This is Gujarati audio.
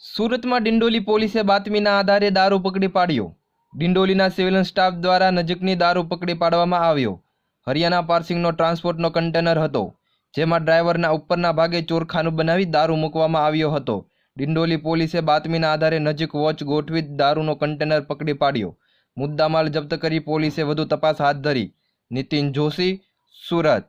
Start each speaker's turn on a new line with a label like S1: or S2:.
S1: સુરતમાં ડિંડોલી પોલીસે બાતમીના આધારે દારૂ પકડી પાડ્યો. ડિંડોલીના સિવિલ સ્ટાફ દ્વારા નજીકની દારૂ પકડી પાડવામાં આવ્યો. હરિયાણા પાર્સિંગનો ટ્રાન્સપોર્ટનો કન્ટેનર હતો, જેમાં ડ્રાઈવરના ઉપરના ભાગે ચોરખાનું બનાવી દારૂ મૂકવામાં આવ્યો હતો. ડિંડોલી પોલીસે બાતમીના આધારે નજીક વોચ ગોઠવી દારૂનો કન્ટેનર પકડી પાડ્યો. મુદ્દામાલ જપ્ત કરી પોલીસે વધુ તપાસ હાથ ધરી. નીતિન જોશી, સુરત.